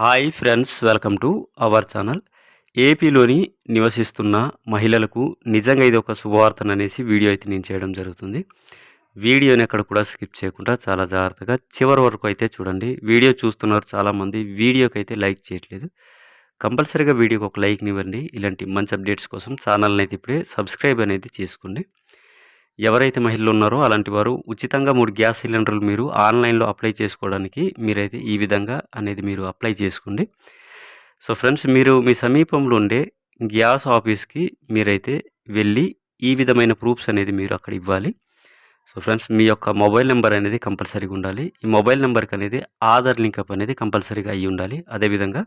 Hi friends welcome to our channel. ఏపీలోని నివసిస్తున్న మహిళలకు నిజంగా ఇది ఒక శుభవార్తను అనేసి వీడియో అయితే నేను చేయడం జరుగుతుంది. వీడియోని ఎక్కడ కూడా స్కిప్ చేయకుండా చాలా జాగ్రత్తగా చివరి వరకు అయితే చూడండి. వీడియో చూస్తున్నారు చాలామంది వీడియోకి అయితే లైక్ చేయట్లేదు. కంపల్సరీగా వీడియోకి ఒక లైక్ని ఇవ్వండి. ఇలాంటి మంచి అప్డేట్స్ కోసం ఛానల్ని అయితే ఇప్పుడే సబ్స్క్రైబ్ అనేది చేసుకోండి. ఎవరైతే మహిళలు ఉన్నారో అలాంటి వారు ఉచితంగా మూడు గ్యాస్ సిలిండర్లు మీరు ఆన్లైన్లో అప్లై చేసుకోవడానికి మీరైతే ఈ విధంగా అనేది మీరు అప్లై చేసుకోండి. సో ఫ్రెండ్స్ మీరు మీ సమీపంలో ఉండే గ్యాస్ ఆఫీస్కి మీరైతే వెళ్ళి ఈ విధమైన ప్రూఫ్స్ అనేది మీరు అక్కడ ఇవ్వాలి. సో ఫ్రెండ్స్ మీ యొక్క మొబైల్ నెంబర్ అనేది కంపల్సరీగా ఉండాలి. ఈ మొబైల్ నెంబర్కి అనేది ఆధార్ లింకప్ అనేది కంపల్సరీగా అయ్యి ఉండాలి. అదేవిధంగా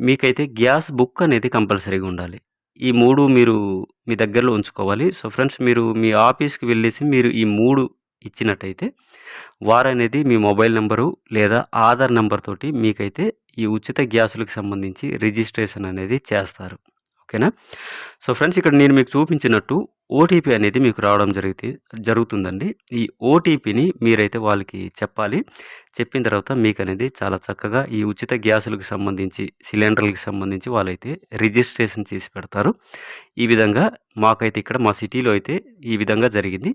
మీకైతే గ్యాస్ బుక్ అనేది కంపల్సరీగా ఉండాలి. ఈ మూడు మీరు మీ దగ్గరలో ఉంచుకోవాలి. సో ఫ్రెండ్స్ మీరు మీ ఆఫీస్కి వెళ్ళేసి మీరు ఈ మూడు ఇచ్చినట్టయితే వారనేది మీ మొబైల్ నెంబరు లేదా ఆధార్ నెంబర్ తోటి మీకైతే ఈ ఉచిత గ్యాసులకు సంబంధించి రిజిస్ట్రేషన్ అనేది చేస్తారు. ఓకేనా? సో ఫ్రెండ్స్ ఇక్కడ నేను మీకు చూపించినట్టు ఓటీపీ అనేది మీకు రావడం జరిగితే జరుగుతుందండి. ఈ ఓటీపీని మీరైతే వాళ్ళకి చెప్పాలి. చెప్పిన తర్వాత మీకు అనేది చాలా చక్కగా ఈ ఉచిత గ్యాసులకు సంబంధించి సిలిండర్లకు సంబంధించి వాళ్ళైతే రిజిస్ట్రేషన్ చేసి పెడతారు. ఈ విధంగా మాకైతే ఇక్కడ మా సిటీలో అయితే ఈ విధంగా జరిగింది.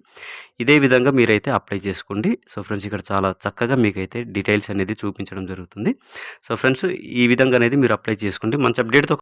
ఇదే విధంగా మీరైతే అప్లై చేసుకోండి. సో ఫ్రెండ్స్ ఇక్కడ చాలా చక్కగా మీకైతే డీటెయిల్స్ అనేది చూపించడం జరుగుతుంది. సో ఫ్రెండ్స్ ఈ విధంగా అనేది మీరు అప్లై చేసుకోండి. మంచి అప్డేట్తో